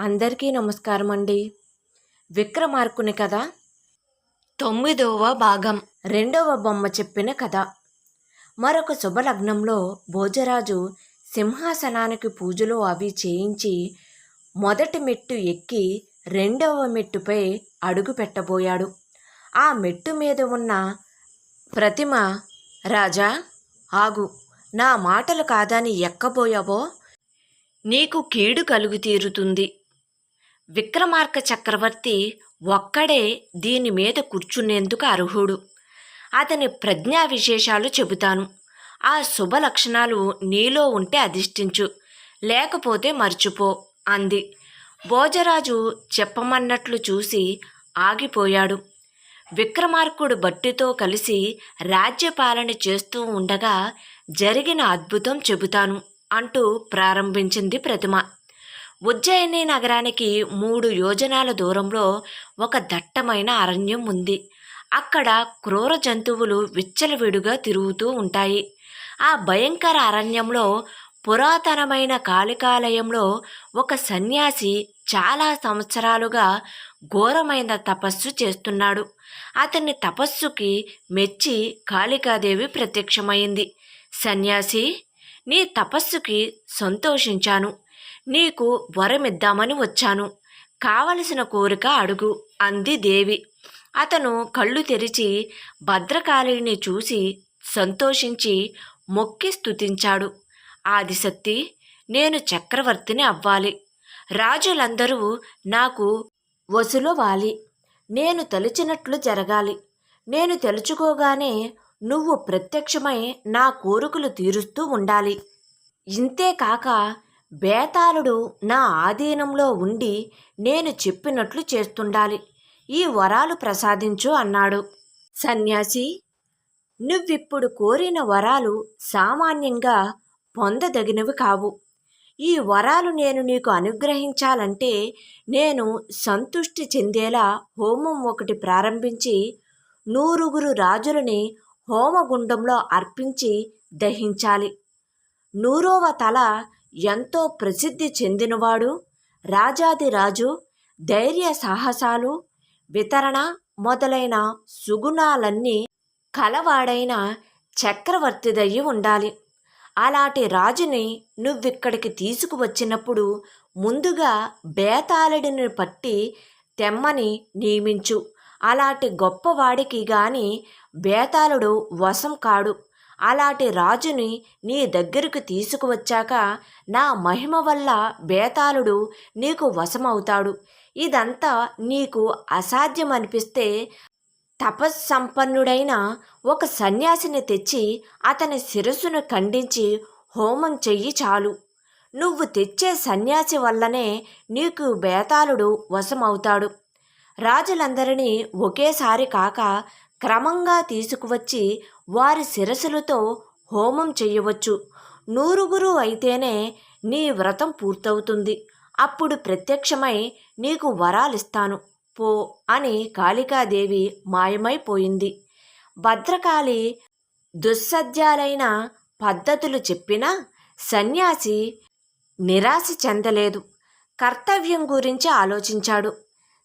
అందరికీ నమస్కారం అండి. విక్రమార్కుని కథ. తొమ్మిదవ భాగం. రెండవ బొమ్మ చెప్పిన కథ. మరొక శుభలగ్నంలో భోజరాజు సింహాసనానికి పూజలు అవి చేయించి మొదటి మెట్టు ఎక్కి రెండవ మెట్టుపై అడుగు పెట్టబోయాడు. ఆ మెట్టు మీద ఉన్న ప్రతిమ రాజా ఆగు. నా మాటలు కాదని ఎక్కబోయావో? నీకు కీడు కలుగు తీరుతుంది విక్రమార్క చక్రవర్తి ఒక్కడే దీని మీద కూర్చునేందుకు అర్హుడు. అతని ప్రజ్ఞా విశేషాలు చెబుతాను. ఆ శుభ లక్షణాలు నీలో ఉంటే అధిష్ఠించు. లేకపోతే మర్చిపో అంది. భోజరాజు చెప్పమన్నట్లు చూసి ఆగిపోయాడు. విక్రమార్కుడు బట్టితో కలిసి రాజ్యపాలన చేస్తూ ఉండగా జరిగిన అద్భుతం చెబుతాను అంటూ ప్రారంభించింది ప్రతిమ. ఉజ్జయిని నగరానికి మూడు యోజనాల దూరంలో ఒక దట్టమైన అరణ్యం ఉంది. అక్కడ క్రూర జంతువులు విచ్చలవిడుగా తిరుగుతూ ఉంటాయి. ఆ భయంకర అరణ్యంలో పురాతనమైన కాళికాలయంలో ఒక సన్యాసి చాలా సంవత్సరాలుగా ఘోరమైన తపస్సు చేస్తున్నాడు. అతని తపస్సుకి మెచ్చి కాళికాదేవి ప్రత్యక్షమైంది. సన్యాసి నీ తపస్సుకి సంతోషించాను. నీకు వరమిద్దామని వచ్చాను. కావలసిన కోరిక అడుగు అంది దేవి. అతను కళ్ళు తెరిచి భద్రకాళిని చూసి సంతోషించి మొక్కి స్తుతించాడు. ఆదిశక్తి నేను చక్రవర్తిని అవ్వాలి. రాజులందరూ నాకు వసులవాలి నేను తలిచినట్లు జరగాలి. నేను తెలుచుకోగానే నువ్వు ప్రత్యక్షమై నా కోరికలు తీరుస్తూ ఉండాలి. ఇంతేకాక బేతాళుడు నా ఆధీనంలో ఉండి నేను చెప్పినట్లు చేస్తుండాలి. ఈ వరాలు ప్రసాదించు అన్నాడు. సన్యాసి నువ్విప్పుడు కోరిన వరాలు సామాన్యంగా పొందదగినవి కావు. ఈ వరాలు నేను నీకు అనుగ్రహించాలంటే నేను సంతుష్టి చెందేలా హోమం ఒకటి ప్రారంభించి నూరుగురు రాజులని హోమగుండంలో అర్పించి దహించాలి. నూరవ తల ఎంతో ప్రసిద్ధి చెందినవాడు రాజాదిరాజు ధైర్య సాహసాలు వితరణ మొదలైన సుగుణాలన్నీ కలవాడైన చక్రవర్తిదయ్యి ఉండాలి. అలాంటి రాజుని నువ్విక్కడికి తీసుకువచ్చినప్పుడు ముందుగా బేతాళుడిని పట్టి తెమ్మని నియమించు. అలాంటి గొప్పవాడికి గాని బేతాళుడు వశం కాడు. అలాంటి రాజుని నీ దగ్గరకు తీసుకువచ్చాక నా మహిమ వల్ల బేతాళుడు నీకు వశమవుతాడు. ఇదంతా నీకు అసాధ్యమనిపిస్తే తపస్సంపన్నుడైన ఒక సన్యాసిని తెచ్చి అతని శిరస్సును ఖండించి హోమం చెయ్యి చాలు. నువ్వు తెచ్చే సన్యాసి వల్లనే నీకు బేతాళుడు వశమవుతాడు. రాజులందరినీ ఒకేసారి కాక క్రమంగా తీసుకువచ్చి వారి శిరసులతో హోమం చేయవచ్చు. నూరుగురు అయితేనే నీ వ్రతం పూర్తవుతుంది. అప్పుడు ప్రత్యక్షమై నీకు వరాలిస్తాను. పో అని కాళికాదేవి మాయమైపోయింది. భద్రకాళి దుస్సద్యాలైన పద్ధతులు చెప్పినా సన్యాసి నిరాశ చెందలేదు. కర్తవ్యం గురించి ఆలోచించాడు.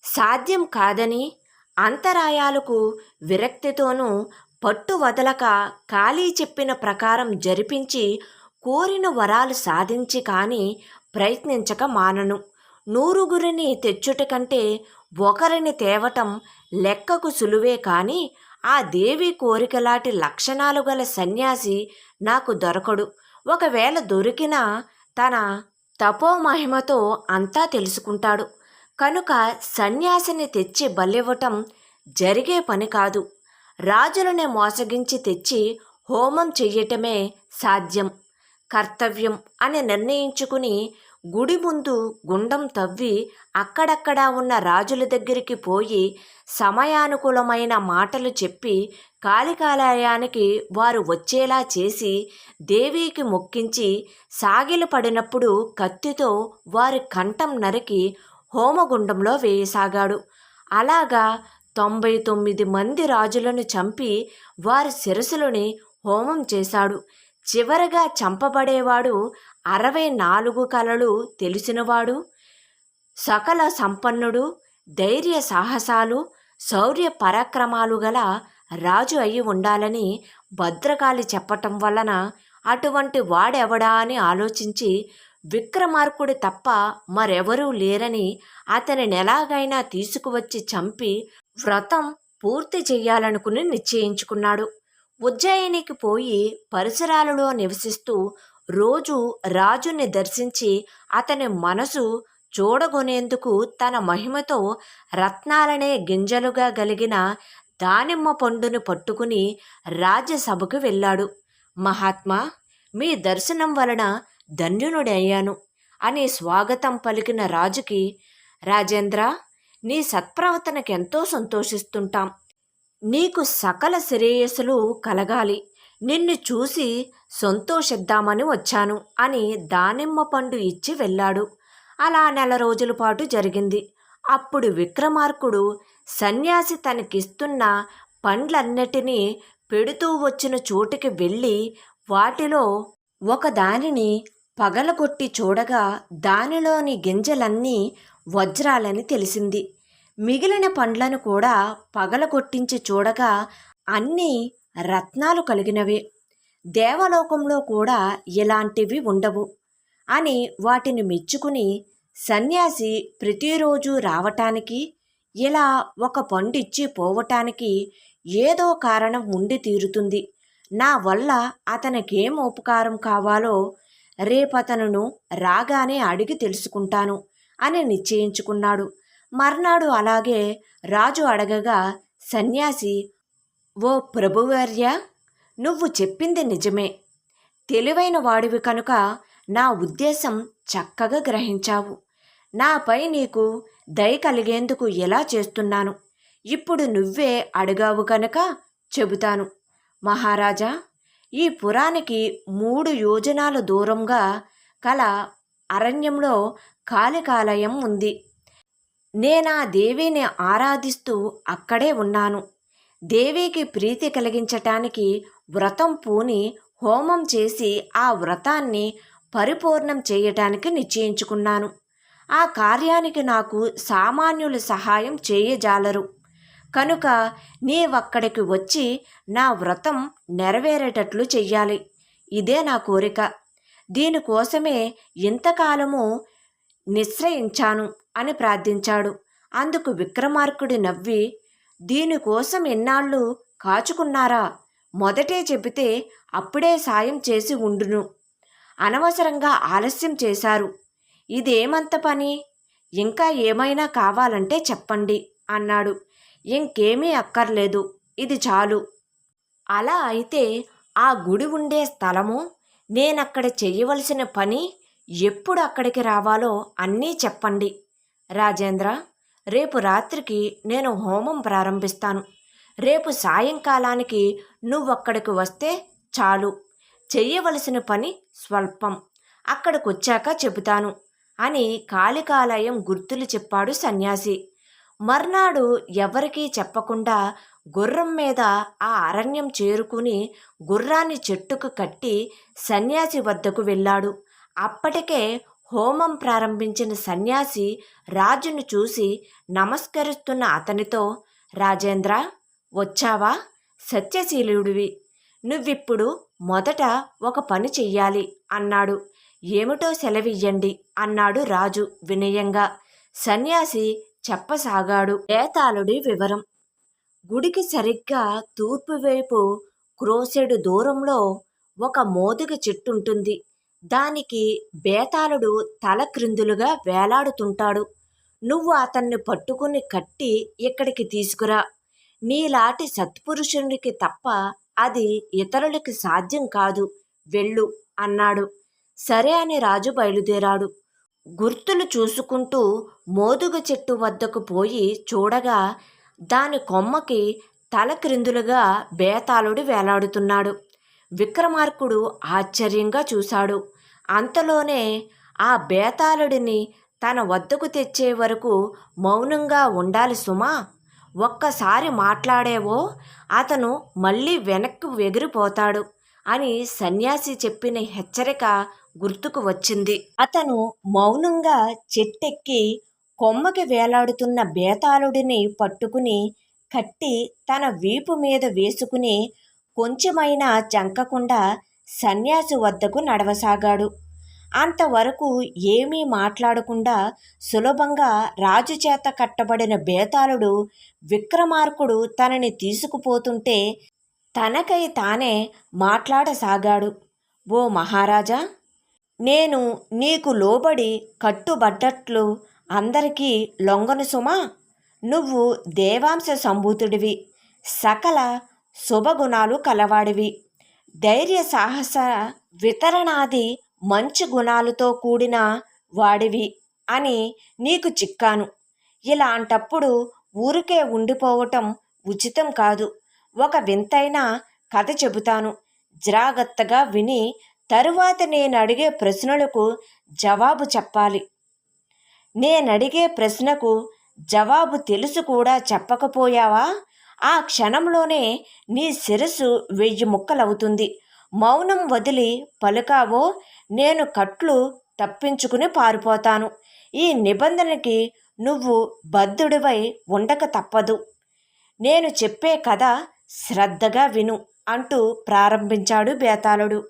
సాధ్యం కాదని అంతరాయాలకు విరక్తితోనూ పట్టు వదలక ఖాళీ చెప్పిన ప్రకారం జరిపించి కోరిన వరాలు సాధించి కానీ ప్రయత్నించక మానను. నూరుగురిని తెచ్చుట కంటే ఒకరిని తేవటం లెక్కకు సులువే కాని ఆ దేవి కోరికలాంటి లక్షణాలు గల సన్యాసి నాకు దొరకడు. ఒకవేళ దొరికినా తన తపోమహిమతో అంతా తెలుసుకుంటాడు. కనుక సన్యాసిని తెచ్చి బలివ్వటం జరిగే పని కాదు. రాజులనే మోసగించి తెచ్చి హోమం చెయ్యటమే సాధ్యం కర్తవ్యం అని నిర్ణయించుకుని గుడి ముందు గుండం తవ్వి అక్కడక్కడా ఉన్న రాజుల దగ్గరికి పోయి సమయానుకూలమైన మాటలు చెప్పి కాళికాలయానికి వారు వచ్చేలా చేసి దేవికి మొక్కించి సాగిలు పడినప్పుడు కత్తితో వారి కంఠం నరికి హోమగుండంలో వేయసాగాడు. అలాగా తొంభై తొమ్మిది మంది రాజులను చంపి వారి శిరసులని హోమం చేశాడు. చివరగా చంపబడేవాడు అరవై నాలుగు కలలు తెలిసినవాడు సకల సంపన్నుడు ధైర్య సాహసాలు శౌర్య పరాక్రమాలు గల రాజు అయి ఉండాలని భద్రకాళి చెప్పటం వలన అటువంటి వాడెవడా అని ఆలోచించి విక్రమార్కుడు తప్ప మరెవరూ లేరని అతనిని ఎలాగైనా తీసుకువచ్చి చంపి వ్రతం పూర్తి చెయ్యాలనుకుని నిశ్చయించుకున్నాడు. ఉజ్జయినికి పోయి పరిసరాలలో నివసిస్తూ రోజు రాజుని దర్శించి అతని మనసు చూడగొనేందుకు తన మహిమతో రత్నాలనే గింజలుగా గలిగిన దానిమ్మ పండును పట్టుకుని రాజ్యసభకు వెళ్ళాడు. మహాత్మా మీ దర్శనం వలన ధన్యునుడయ్యాను అని స్వాగతం పలికిన రాజుకి రాజేంద్ర నీ సత్ప్రవర్తనకెంతో సంతోషిస్తుంటాం. నీకు సకల శ్రేయస్సులు కలగాలి. నిన్ను చూసి సంతోషిద్దామని వచ్చాను అని దానిమ్మ పండు ఇచ్చి వెళ్ళాడు. అలా నెల రోజుల పాటు జరిగింది. అప్పుడు విక్రమార్కుడు సన్యాసి తనకిస్తున్న పండ్లన్నిటినీ పెడుతూ వచ్చిన చోటుకి వెళ్ళి వాటిలో ఒకదానిని పగలగొట్టి చూడగా దానిలోని గింజలన్నీ వజ్రాలని తెలిసింది. మిగిలిన పండ్లను కూడా పగలగొట్టించి చూడగా అన్నీ రత్నాలు కలిగినవే. దేవలోకంలో కూడా ఇలాంటివి ఉండవు అని వాటిని మెచ్చుకుని సన్యాసి ప్రతిరోజు రావటానికి ఇలా ఒక పండిచ్చి పోవటానికి ఏదో కారణం ఉండి తీరుతుంది. నా వల్ల అతనికేం ఉపకారం కావాలో రేపతను రాగానే అడిగి తెలుసుకుంటాను. అని నిశ్చయించుకున్నాడు. మర్నాడు అలాగే రాజు అడగగా సన్యాసి ఓ ప్రభువర్య నువ్వు చెప్పింది నిజమే. తెలివైన వాడివి కనుక నా ఉద్దేశం చక్కగా గ్రహించావు. నాపై నీకు దయ కలిగేందుకు ఎలా చేస్తున్నాను? ఇప్పుడు నువ్వే అడిగావు కనుక చెబుతాను. మహారాజా ఈ పురానికి మూడు యోజనాల దూరంగా కల అరణ్యంలో కాళికాలయం ఉంది. నేనా దేవిని ఆరాధిస్తూ అక్కడే ఉన్నాను. దేవికి ప్రీతి కలిగించటానికి వ్రతం పూని హోమం చేసి ఆ వ్రతాన్ని పరిపూర్ణం చేయటానికి నిశ్చయించుకున్నాను. ఆ కార్యానికి నాకు సామాన్యుల సహాయం చేయజాలరు. కనుక నీవక్కడికి వచ్చి నా వ్రతం నెరవేరేటట్లు చెయ్యాలి. ఇదే నా కోరిక. దీనికోసమే ఇంతకాలము నిశ్రయించాను అని ప్రార్థించాడు. అందుకు విక్రమార్కుడు నవ్వి దీనికోసం ఎన్నాళ్ళు కాచుకున్నారా? మొదటే చెబితే అప్పుడే సాయం చేసి ఉండును. అనవసరంగా ఆలస్యం చేశారు. ఇదేమంత పని? ఇంకా ఏమైనా కావాలంటే చెప్పండి అన్నాడు. ఇంకేమీ అక్కర్లేదు. ఇది చాలు. అలా అయితే ఆ గుడి ఉండే స్థలము నేనక్కడ చేయవలసిన పని ఎప్పుడు అక్కడికి రావాలో అన్నీ చెప్పండి. రాజేంద్ర రేపు రాత్రికి నేను హోమం ప్రారంభిస్తాను. రేపు సాయంకాలానికి నువ్వక్కడికి వస్తే చాలు. చెయ్యవలసిన పని స్వల్పం. అక్కడికొచ్చాక చెబుతాను అని కాళికాలయం గుర్తులు చెప్పాడు సన్యాసి. మర్నాడు ఎవరికీ చెప్పకుండా గుర్రం మీద ఆ అరణ్యం చేరుకుని గుర్రాన్ని చెట్టుకు కట్టి సన్యాసి వద్దకు వెళ్ళాడు. అప్పటికే హోమం ప్రారంభించిన సన్యాసి రాజును చూసి నమస్కరిస్తున్న అతనితో రాజేంద్ర వచ్చావా? సత్యశీలుడివి. నువ్విప్పుడు మొదట ఒక పని చెయ్యాలి అన్నాడు. ఏమిటో సెలవియ్యండి అన్నాడు రాజు వినయంగా. సన్యాసి చెప్పసాగాడు ఏతాళుడి వివరం. గుడికి సరిగ్గా తూర్పు వైపు క్రోసెడు దూరంలో ఒక మోదుగ చెట్టుంటుంది. దానికి బేతాళుడు తల క్రిందులుగా వేలాడుతుంటాడు. నువ్వు అతన్ని పట్టుకుని కట్టి ఇక్కడికి తీసుకురా. నీలాంటి సత్పురుషునికి తప్ప అది ఇతరులకి సాధ్యం కాదు. వెళ్ళు అన్నాడు. సరే అని రాజు బయలుదేరాడు. గుర్తులు చూసుకుంటూ మోదుగ చెట్టు వద్దకు పోయి చూడగా దాని కొమ్మకి తల క్రిందులుగా బేతాళుడు వేలాడుతున్నాడు. విక్రమార్కుడు ఆశ్చర్యంగా చూశాడు. అంతలోనే ఆ బేతాళుడిని తన వద్దకు తెచ్చే వరకు మౌనంగా ఉండాలి సుమా ఒక్కసారి మాట్లాడేవో అతను మళ్ళీ వెనక్కు ఎగిరిపోతాడు అని సన్యాసి చెప్పిన హెచ్చరిక గుర్తుకు వచ్చింది. అతను మౌనంగా చెట్టెక్కి కొమ్మకి వేలాడుతున్న బేతాళుడిని పట్టుకుని కట్టి తన వీపు మీద వేసుకుని కొంచెమైనా చంకకుండా సన్యాసి వద్దకు నడవసాగాడు. అంతవరకు ఏమీ మాట్లాడకుండా సులభంగా రాజు చేత కట్టబడిన బేతాళుడు విక్రమార్కుడు తనని తీసుకుపోతుంటే తనకై తానే మాట్లాడసాగాడు. ఓ మహారాజా! నేను నీకు లోబడి కట్టుబడ్డట్లు అందరికీ లొంగను సుమా? నువ్వు దేవాంశ సంభూతుడివి సకల శుభగుణాలు కలవాడివి. ధైర్య సాహస వితరణాది మంచి గుణాలతో కూడిన వాడివి అని నీకు చిక్కాను. ఇలాంటప్పుడు ఊరికే ఉండిపోవటం ఉచితం కాదు. ఒక వింతైన కథ చెబుతాను. జాగ్రత్తగా విని తరువాత నేను అడిగే ప్రశ్నలకు జవాబు చెప్పాలి. నేనడిగే ప్రశ్నకు జవాబు తెలుసు కూడా చెప్పకపోయావా? ఆ క్షణంలోనే నీ శిరస్సు వెయ్యి ముక్కలవుతుంది. మౌనం వదిలి పలుకావో నేను కట్లు తప్పించుకుని పారిపోతాను. ఈ నిబంధనకి నువ్వు బద్ధుడివై ఉండక తప్పదు. నేను చెప్పే కథ శ్రద్ధగా విను అంటూ ప్రారంభించాడు బేతాళుడు.